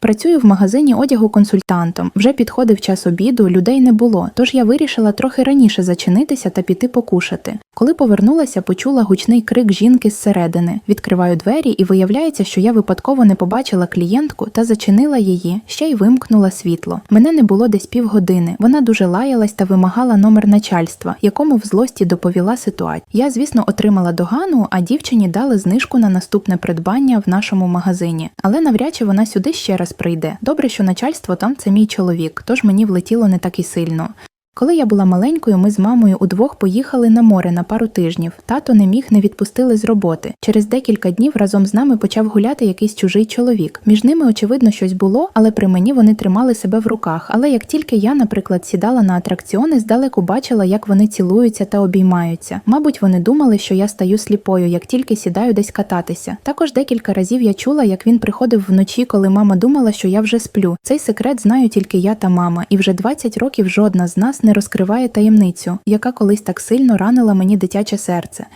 Працюю в магазині одягу консультантом. Вже підходив час обіду, людей не було, тож я вирішила трохи раніше зачинитися та піти покушати. Коли повернулася, почула гучний крик жінки зсередини. Відкриваю двері і виявляється, що я випадково не побачила клієнтку та зачинила її, ще й вимкнула світло. Мене не було десь півгодини. Вона дуже лаялась та вимагала номер начальства, якому в злості доповіла ситуацію. Я, звісно, отримала догану, а дівчині дали знижку на наступне придбання в нашому магазині. Але навряд чи вона сюди ще раз прийде. Добре, що начальство там це мій чоловік, тож мені влетіло не так і сильно. Коли я була маленькою, ми з мамою удвох поїхали на море на пару тижнів. Тато не міг не відпустили з роботи. Через декілька днів разом з нами почав гуляти якийсь чужий чоловік. Між ними, очевидно, щось було, але при мені вони тримали себе в руках. Але як тільки я, наприклад, сідала на атракціони, здалеку бачила, як вони цілуються та обіймаються. Мабуть, вони думали, що я стаю сліпою, як тільки сідаю десь кататися. Також декілька разів я чула, як він приходив вночі, коли мама думала, що я вже сплю. Цей секрет знаю тільки я та мама, і вже 20 років жодна з нас не розкриває таємницю, яка колись так сильно ранила мені дитяче серце.